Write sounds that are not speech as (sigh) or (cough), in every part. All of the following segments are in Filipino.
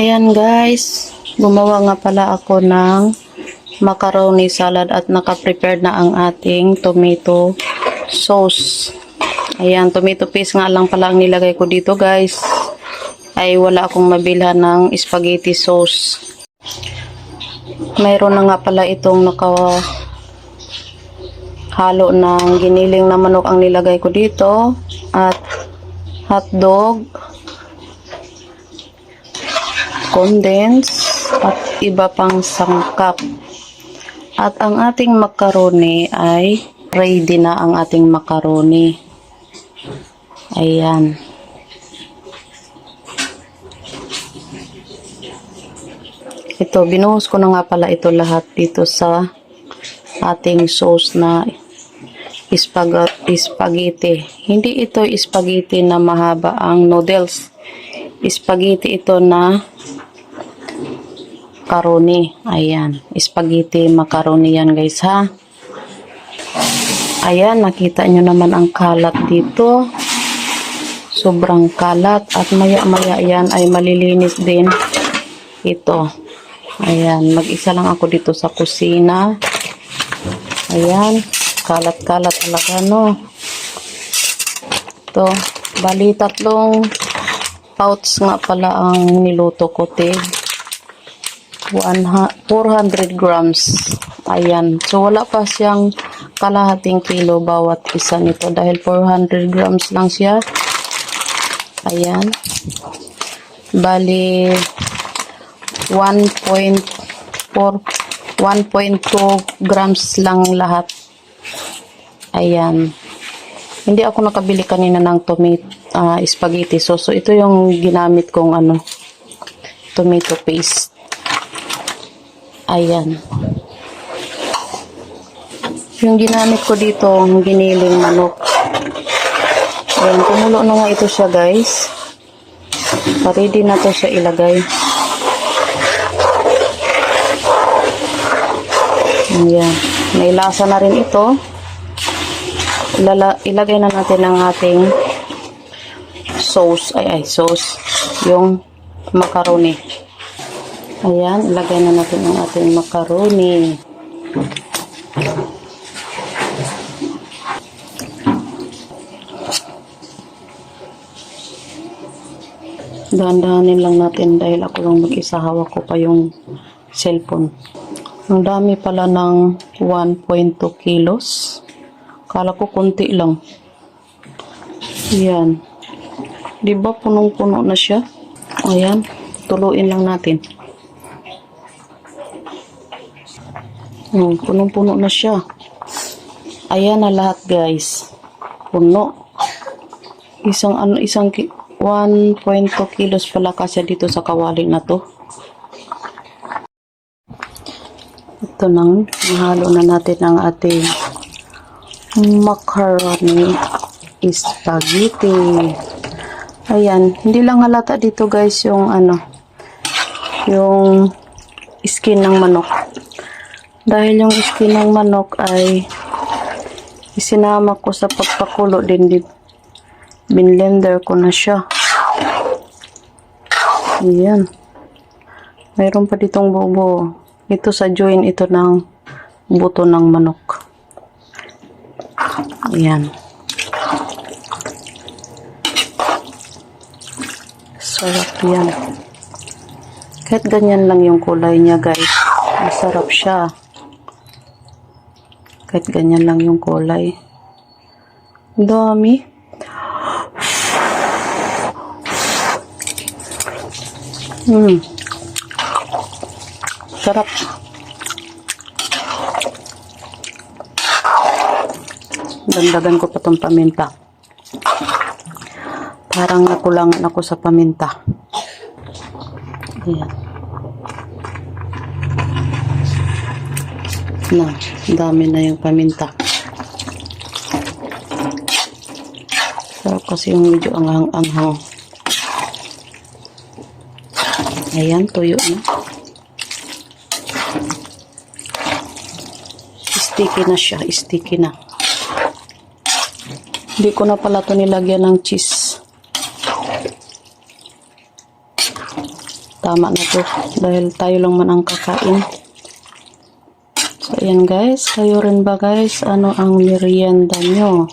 Ayan guys, gumawa nga pala ako ng macaroni salad at naka-prepare na ang ating tomato sauce. Ayan, tomato paste nga lang pala ang nilagay ko dito guys. Ay wala akong mabilhan ng spaghetti sauce. Mayroon na nga pala itong naka halo ng giniling na manok ang nilagay ko dito at hotdog condense at iba pang sangkap. At ang ating macaroni ay ready na ang ating macaroni. Ayan. Ito, binuhos ko na nga pala ito lahat dito sa ating sauce na spag- spaghetti. Hindi ito spaghetti na mahaba ang noodles. Spaghetti ito na macaroni. Ayan. Spaghetti macaroni yan guys ha. Ayan. Nakita nyo naman ang kalat dito. Sobrang kalat. At maya maya yan ay malilinis din. Ito. Ayan. Mag-isa lang ako dito sa kusina. Ayan. Kalat-kalat talaga no. Ito. Bali tatlong pouch nga pala ang niluto ko. Tig. 100 400 grams. Ayan. So, wala pa siyang kalahating kilo bawat isa nito dahil 400 grams lang siya. Ayan. Bali, 1.4 1.2 grams lang lahat. Ayan. Hindi ako nakabili kanina ng tomato ah, spaghetti sauce. So, ito yung ginamit kong ano, tomato paste. Ayan. Yung ginamit ko dito, ang giniling manok. Ayan, kumulo na nga ito siya guys. Ready na to siya ilagay. Ayan. May lasa na rin ito. Ilala, ilagay na natin ang ating sauce. Ay, ay, sauce. Yung macaroni. Ayan, ilagay na natin ang ating macaroni. Dahan-dahanin lang natin dahil ako lang mag-isa hawak ko pa yung cellphone. Ang dami pala ng 1.2 kilos. Kala ko konti lang. Yan. Di punong-puno na siya? Ayan. Tuluin lang natin. Hmm, punong-puno na siya. Ayan na lahat guys. Puno. Isang ano, isang ki- 1.2 kilos pala kasi dito sa kawali na to. Ito nang mahalo na natin ang ating macaroni spaghetti. Ayan, hindi lang halata dito guys yung ano, yung skin ng manok. Dahil yung skin ng manok ay isinama ko sa pagpakulo din din. Binlender ko na siya. Ayan. Mayroon pa ditong bubo. Ito sa joint ito ng buto ng manok. Ayan. Sarap yan. Kahit ganyan lang yung kulay niya guys. Masarap siya. Kahit ganyan lang yung kulay. Dami. Hmm. Sarap. Dandagan ko pa tong paminta. Parang nakulangan ako sa paminta. Ayan. Na, dami na yung paminta. Sarap kasi yung medyo anghang-anghang. Ayan, tuyo na. Sticky na siya, sticky na. Hindi ko na pala ito nilagyan ng cheese. tama na to. Dahil tayo lang man ang kakain. Ayan guys. Kayo rin ba guys? Ano ang merienda nyo?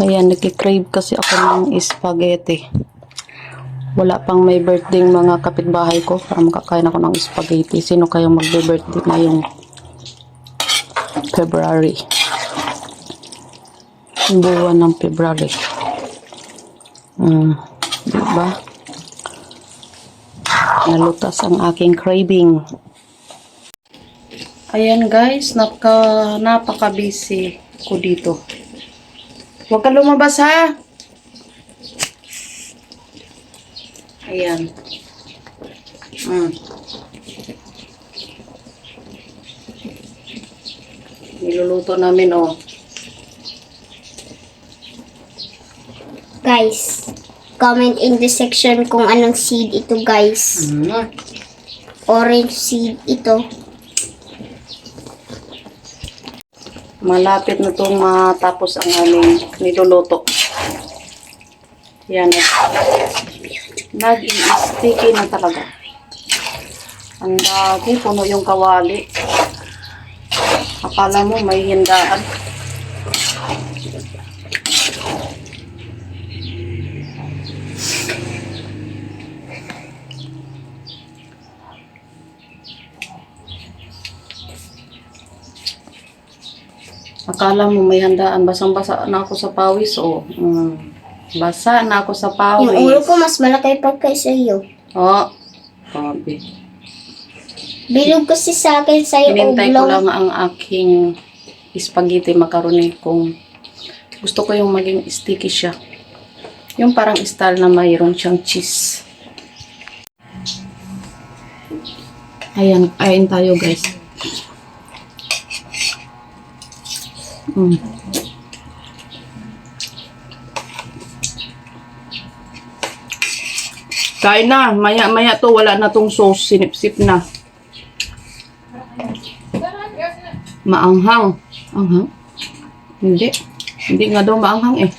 Ayan, nagkikrave kasi ako ng spaghetti. Wala pang may birthday mga kapitbahay ko para makakain ako ng spaghetti. Sino kayong magbe-birthday ngayong February? Buwan ng February. Hmm, diba? Nalutas ang aking craving. Ayan guys, napaka, napaka-busy ko dito. Huwag ka lumabas ha. Ayan. Mm. Niluluto namin oh. Guys, comment in the section kung anong seed ito guys. Mm. Orange seed ito. Malapit na itong matapos ang aming niluluto. Yan. Nag-i-sticky na talaga. Ang lagi, puno yung kawali. Akala mo may hindaan. Akala mo may handaan. Basang-basa na ako sa pawis, oh. Mm. Basa na ako sa pawis. Yung ulo ko mas malaki pa kaysa iyo. Oh. Grabe. Bilog kasi sa akin sa iyo Hinintay ko lang ang aking spaghetti macaroni kung gusto ko yung maging sticky siya. Yung parang style na mayroon siyang cheese. Ayan, ayan tayo guys. Mm. Kain na, maya maya to wala na tong sauce, sinipsip na. Maanghang. Anghang? Hindi. Hindi nga daw maanghang eh.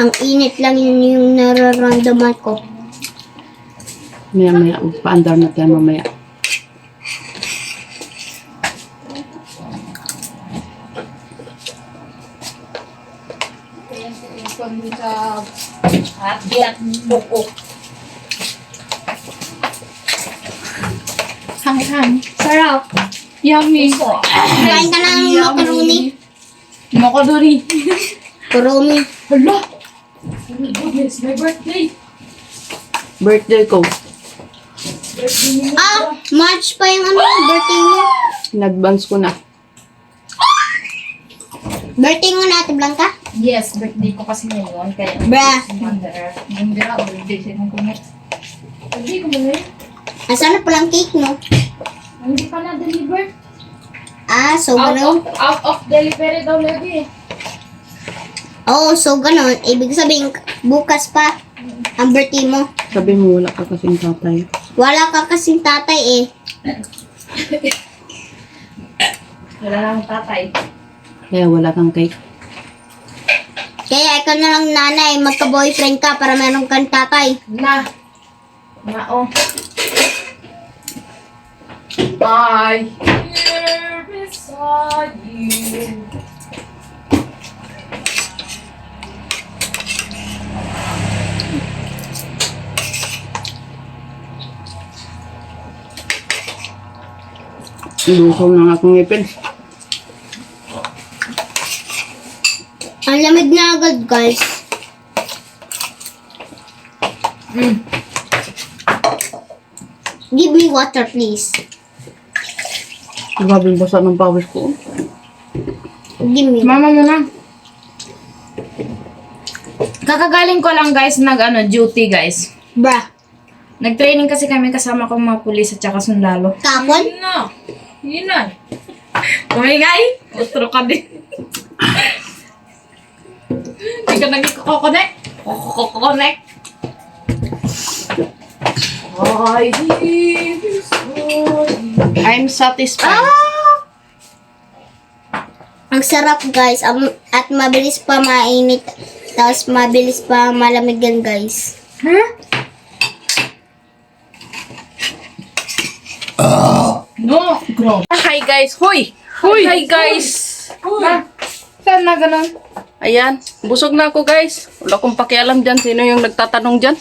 Ang init lang yun yung nararamdaman ko. Maya maya, paandar na tayo mamaya. Hang-hang. Sarap. Yummy. Kain ka ng macaroni. Makaroni. Kurumi. Hala! Oh my goodness, my birthday. Birthday ko. Ah, March pa yung ano, birthday mo. In-advance ko na. Birthday mo na, Ate Blanca? Yes, birthday ko kasi ngayon. Kaya, Bruh. mother. Hindi na, birthday siya ng kumot. Birthday ko ba na yun? Asan na palang cake mo? Hindi pa na-deliver. Ah, so Out ganun. of, out of delivery daw lagi eh. Oo, so ganun. Ibig sabihin, bukas pa ang birthday mo. Sabi mo wala ka kasing tatay. Wala ka kasing tatay eh. Wala akong tatay. Kaya wala kang cake. Kaya ikaw na lang nanay, magka-boyfriend ka para meron kang tatay. Na. Na oh. I here beside you. Ngipin. Guys. Mm. Give me water, please. Grabe yung basa ng pawis ko. Give me. Mama mo na. Kakagaling ko lang guys nag ano duty guys. Bruh. Nag-training kasi kami kasama kong mga pulis at saka sundalo. Kapon? Yun na. Yun na. Umingay. Utro ka din. (laughs) Ka. Kokokonek. Ay, I'm satisfied. Ah! Ang sarap guys. Am- at mabilis pa mainit. Tapos mabilis pa malamig yan guys. No! Grabe. Hi guys! Hoy! Hoy! Hi guys! Ma, saan na ganun? Ayan, busog na ako guys. Wala akong pakialam dyan. Sino yung nagtatanong dyan?